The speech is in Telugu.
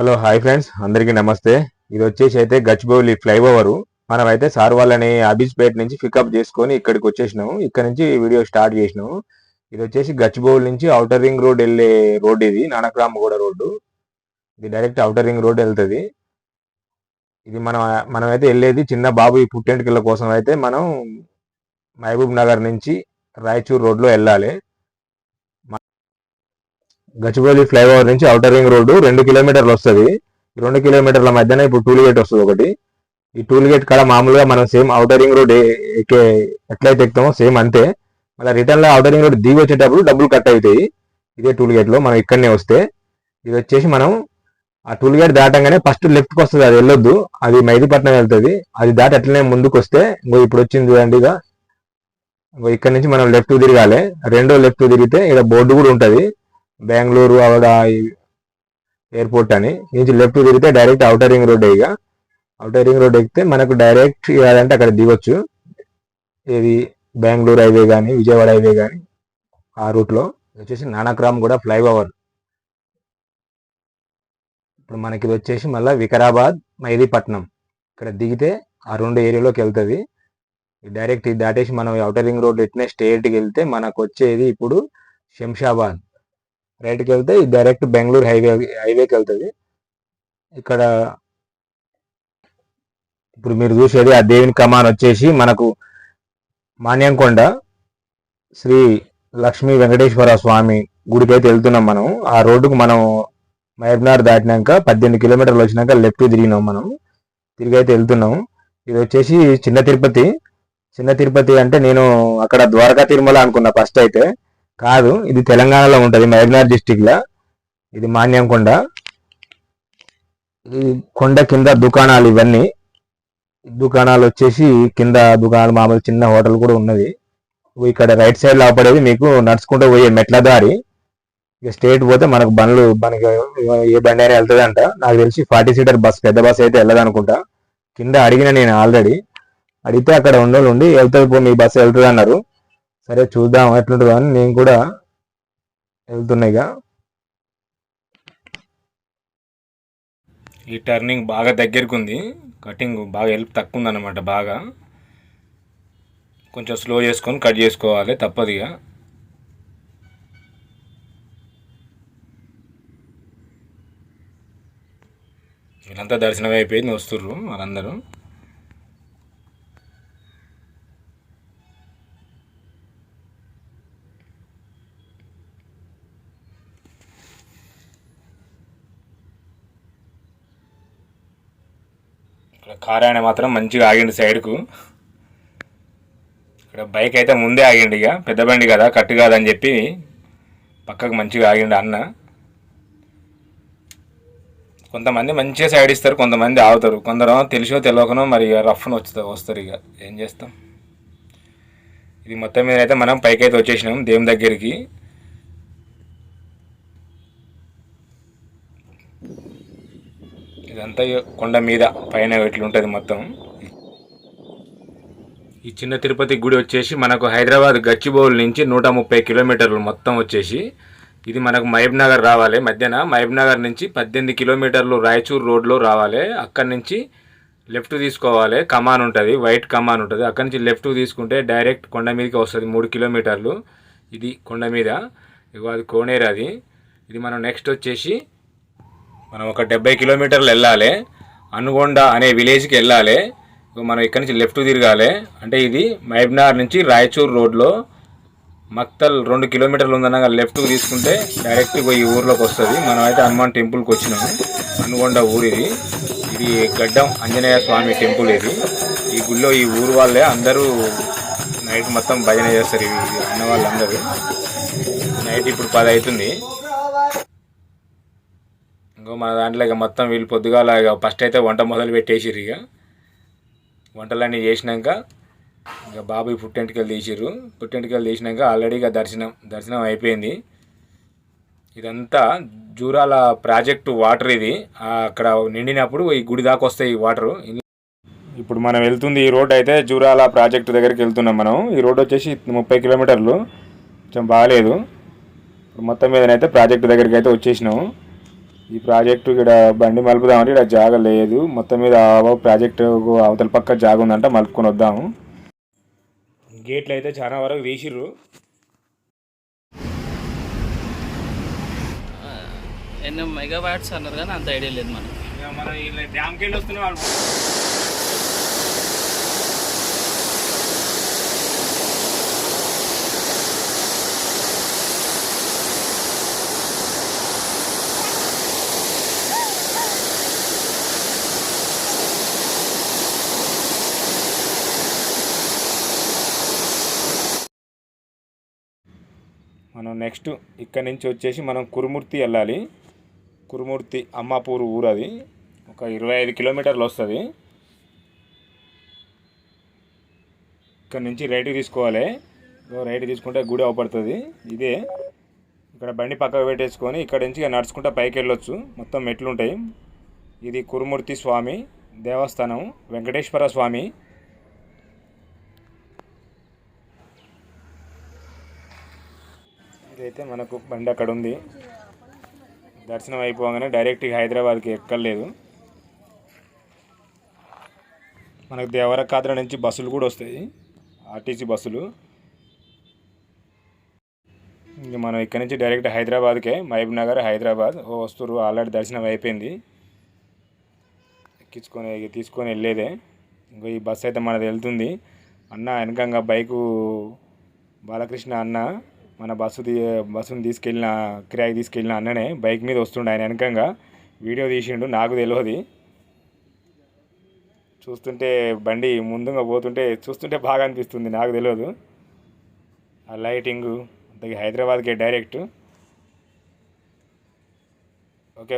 హలో హాయ్ ఫ్రెండ్స్ అందరికీ నమస్తే. ఇది వచ్చేసి అయితే గచ్చిబౌలి ఫ్లైఓవర్ మనం అయితే సార్ వాళ్ళని అబీస్పేట్ నుంచి పికప్ చేసుకొని ఇక్కడికి వచ్చేసినాము. ఇక్కడ నుంచి వీడియో స్టార్ట్ చేసినాము. ఇది వచ్చేసి గచ్చిబౌలి నుంచి ఔటర్ రింగ్ రోడ్ వెళ్ళే రోడ్ ఇది నానక్రామగూడ రోడ్డు. ఇది డైరెక్ట్ ఔటర్ రింగ్ రోడ్ వెళ్తుంది. ఇది మనం మనం అయితే వెళ్ళేది చిన్న బాబు ఈ పుట్టెంటికల కోసం అయితే మనం మహబూబ్ నగర్ నుంచి రాయచూర్ రోడ్లో వెళ్ళాలి. గచ్చిబౌలి ఫ్లైఓవర్ నుంచి ఔటర్ రింగ్ రోడ్డు రెండు కిలోమీటర్లు వస్తుంది. రెండు కిలోమీటర్ల మధ్యన ఇప్పుడు టూల్ గేట్ వస్తుంది ఒకటి. ఈ టూల్ గేట్ కాడ మామూలుగా మనం సేమ్ ఔటర్ రింగ్ రోడ్ ఎక్కే ఎట్లయితే ఎక్కుతామో సేమ్ అంతే. మళ్ళీ రిటర్న్లో ఔటర్ రింగ్ రోడ్ దిగి వచ్చేటప్పుడు డబ్బులు కట్ అవుతాయి. ఇదే టూల్ గేట్లో మనం ఇక్కడనే వస్తే. ఇది వచ్చేసి మనం ఆ టూల్ గేట్ దాటంగానే ఫస్ట్ లెఫ్ట్కి వస్తుంది అది వెళ్ళొద్దు. అది మైదీపట్నం వెళ్తుంది. అది దాటి అట్లనే ముందుకు వస్తే ఇంకో ఇప్పుడు వచ్చింది చూడండి ఇక. ఇక్కడ నుంచి మనం లెఫ్ట్ తిరగాలి. రెండో లెఫ్ట్ తిరిగితే ఇక్కడ బోర్డు కూడా ఉంటుంది. బెంగళూరు ఆవిడ ఎయిర్పోర్ట్ అని. నుంచి లెఫ్ట్ తిరిగితే డైరెక్ట్ ఔటర్ రింగ్ రోడ్ ఇక. ఔటర్ రింగ్ రోడ్ ఎక్కితే మనకు డైరెక్ట్ ఇవ్వాలంటే అక్కడ దిగొచ్చు. ఇది బెంగళూరు హైవే కానీ విజయవాడ హైవే కానీ ఆ రూట్లో వచ్చేసి నానక్రామ్ కూడా ఫ్లైఓవర్. ఇప్పుడు మనకి ఇది వచ్చేసి మళ్ళీ వికారాబాద్ మైదీపట్నం ఇక్కడ దిగితే ఆ రెండు ఏరియాలోకి వెళ్తుంది. డైరెక్ట్ ఇది దాటేసి మనం ఔటర్ రింగ్ రోడ్ ఎట్టిన స్టేట్కి వెళ్తే మనకు వచ్చేది ఇప్పుడు శంషాబాద్. రైట్కి వెళ్తే ఇది డైరెక్ట్ బెంగళూరు హైవే హైవేకి వెళ్తుంది ఇక్కడ ఇప్పుడు మీరు చూసేది ఆ దేవుని కమాన్ వచ్చేసి మనకు మాన్యంకొండ శ్రీ లక్ష్మీ వెంకటేశ్వర స్వామి గుడికి అయితే వెళ్తున్నాం మనం. ఆ రోడ్డుకు మనం మహబ్నార్ దాటినాక పద్దెనిమిది కిలోమీటర్లు వచ్చినాక లెఫ్ట్ తిరిగినాం మనం. తిరిగి అయితే వెళ్తున్నాం. ఇది వచ్చేసి చిన్న తిరుపతి. చిన్న తిరుపతి అంటే నేను అక్కడ ద్వారకా తిరుమల అనుకున్నా ఫస్ట్ అయితే. కాదు ఇది తెలంగాణలో ఉంటుంది మహబూబ్నగర్ డిస్టిక్లో. ఇది మాన్యం కొండ ఈ కొండ కింద దుకాణాలు ఇవన్నీ. దుకాణాలు వచ్చేసి కింద దుకాణాలు మామూలు చిన్న హోటల్ కూడా ఉన్నది. ఇక్కడ రైట్ సైడ్లో పడేది మీకు నడుచుకుంటూ పోయే మెట్ల దారి. ఇక స్టేట్ పోతే మనకు బండ్లు మనకి ఏ బండి అయినా వెళ్తుంది అంట నాకు తెలిసి ఫార్టీ సీటర్ బస్ పెద్ద బస్ అయితే వెళ్ళదు అనుకుంటా కింద అడిగిన నేను ఆల్రెడీ. అడిగితే అక్కడ ఉండోళ్ళు ఉండి వెళ్తుంది పో మీ బస్సు వెళ్తుంది అన్నారు సరే చూద్దాం ఎట్లుంటుందో అని నేను కూడా వెళ్తున్నాయిగా ఇక. ఈ టర్నింగ్ బాగా దగ్గరకు ఉంది కటింగ్ బాగా హెల్ప్ తక్కువ ఉందన్నమాట బాగా. కొంచెం స్లో చేసుకొని కట్ చేసుకోవాలి తప్పదు ఇక. వీళ్ళంతా దర్శనం అయిపోయింది వస్తుర్రు వాళ్ళందరూ ఇక్కడ కార్ ఆయన మాత్రం మంచిగా ఆగిండు సైడ్కు. ఇక్కడ బైక్ అయితే ముందే ఆగిండు ఇక పెద్ద బండి కదా కట్టు కాదని చెప్పి పక్కకు మంచిగా ఆగిండు అన్న. కొంతమంది మంచిగా సైడ్ ఇస్తారు కొంతమంది ఆగుతారు. కొందరు తెలిసో తెలియకనో మరి ఇక రఫ్ను వస్తుంది వస్తారు ఇక ఏం చేస్తాం? ఇది మొత్తం మీద అయితే మనం పైకి అయితే వచ్చేసినాం దేవుని దగ్గరికి. ఇదంతా కొండ మీద పైన ఇట్లుంటుంది మొత్తం. ఈ చిన్న తిరుపతి గుడి వచ్చేసి మనకు హైదరాబాద్ గచ్చిబౌల్ నుంచి నూట ముప్పై కిలోమీటర్లు మొత్తం వచ్చేసి ఇది మనకు మహబ్ నగర్ రావాలి. మధ్యన మహబ్ నగర్ నుంచి పద్దెనిమిది కిలోమీటర్లు రాయచూర్ రోడ్లో రావాలి. అక్కడి నుంచి లెఫ్ట్ తీసుకోవాలి. కమాన్ ఉంటుంది వైట్ కమాన్ ఉంటుంది. అక్కడి నుంచి లెఫ్ట్ తీసుకుంటే డైరెక్ట్ కొండ మీదకి వస్తుంది మూడు కిలోమీటర్లు. ఇది కొండ మీద. ఇగో అది కోనేరు అది. ఇది మనం నెక్స్ట్ వచ్చేసి మనం ఒక డెబ్బై కిలోమీటర్లు వెళ్ళాలి అనుగొండ అనే విలేజ్కి వెళ్ళాలి మనం ఇక్కడ నుంచి లెఫ్ట్ తిరగాలి అంటే ఇది మహబ్నార్ నుంచి రాయచూర్ రోడ్లో మక్తల్ రెండు కిలోమీటర్లు ఉందనగా లెఫ్ట్ తీసుకుంటే డైరెక్ట్ ఈ ఊర్లోకి వస్తుంది. మనం అయితే హనుమాన్ టెంపుల్కి వచ్చినాము. అనుగొండ ఊరు ఇది. ఇది గడ్డం ఆంజనేయ స్వామి టెంపుల్ ఇది. ఈ గుళ్ళో ఈ ఊరు వాళ్ళే అందరూ నైట్ మొత్తం భజన చేస్తారు. ఈ అన్న వాళ్ళందరూ నైట్ ఇప్పుడు పది అవుతుంది ఇంకో మన దాంట్లో ఇక మొత్తం వీళ్ళు పొద్దుగాల ఇక ఫస్ట్ అయితే వంట మొదలు పెట్టేసిర్రు ఇక. వంటలన్నీ చేసినాక ఇక బాబాయ్ పుట్టెంటికలు తీసిర్రు. పుట్టెంటికలు తీసినాక ఆల్రెడీ ఇక దర్శనం దర్శనం అయిపోయింది. ఇదంతా జూరాల ప్రాజెక్టు వాటర్ ఇది. అక్కడ నిండినప్పుడు ఈ గుడి దాకా వస్తాయి ఈ వాటర్. ఇప్పుడు మనం వెళ్తుంది ఈ రోడ్ అయితే జూరాల ప్రాజెక్టు దగ్గరికి వెళ్తున్నాం మనం. ఈ రోడ్ వచ్చేసి ముప్పై కిలోమీటర్లు. కొంచెం బాగాలేదు మొత్తం మొత్తం మీదనైతే ప్రాజెక్టు దగ్గరికి అయితే వచ్చేసినాము. ఈ ప్రాజెక్టు ఇక్కడ బండి మలుపుదామంటే ఇక్కడ జాగ లేదు. మొత్తం మీద ఆ ప్రాజెక్టు అవతల పక్క జాగ ఉందంట మలుపుకొని వద్దాము గేట్లు అయితే చాలా వరకు తీసిర్రు ఎన్ని మెగావాట్స్ అన్నారు కానీ అంత ఐడియా లేదు మనకి. మనం డ్యామ్కి వెళ్ళి వస్తున్నాం మనం నెక్స్ట్ ఇక్కడ నుంచి వచ్చేసి మనం కురుమూర్తి వెళ్ళాలి. కురుమూర్తి అమ్మాపూర్ ఊరు అది. ఒక ఇరవై ఐదు కిలోమీటర్లు వస్తుంది. ఇక్కడ నుంచి రైట్ తీసుకోవాలి. రైడ్ రైట్ తీసుకుంటే గుడి అవపడుతుంది. ఇదే. ఇక్కడ బండి పక్కకు పెట్టేసుకొని ఇక్కడ నుంచి నడుచుకుంటే నడుచుకుంటా పైకి వెళ్ళొచ్చు. మొత్తం మెట్లు ఉంటాయి. ఇది కురుమూర్తి స్వామి దేవస్థానం. వెంకటేశ్వర స్వామి ఇదైతే మనకు బండి అక్కడ ఉంది. దర్శనం అయిపోగానే డైరెక్ట్ హైదరాబాద్కి ఎక్కర్లేదు. మనకు దేవరకాద్ర నుంచి బస్సులు కూడా వస్తాయి. ఆర్టీసీ బస్సులు. ఇంక మనం ఇక్కడ నుంచి డైరెక్ట్ హైదరాబాద్కే మహబూబ్ నగర్ హైదరాబాద్. ఓ వస్తురు ఆల్రెడీ దర్శనం అయిపోయింది. ఎక్కించుకొని తీసుకొని వెళ్ళేదే. ఇంకో ఈ బస్సు అయితే మనది వెళ్తుంది. అన్న వెనకంగా బైకు బాలకృష్ణ అన్న. మన బస్సు తీ బస్సును తీసుకెళ్ళిన కిరాయికి తీసుకెళ్ళిన అన్ననే బైక్ మీద వస్తుండే ఆయన వెనకంగా. వీడియో తీసిండు నాకు తెలియదు చూస్తుంటే బండి ముందుగా పోతుంటే చూస్తుంటే బాగా అనిపిస్తుంది నాకు తెలియదు ఆ లైటింగు అంతకి హైదరాబాద్కే డైరెక్ట్.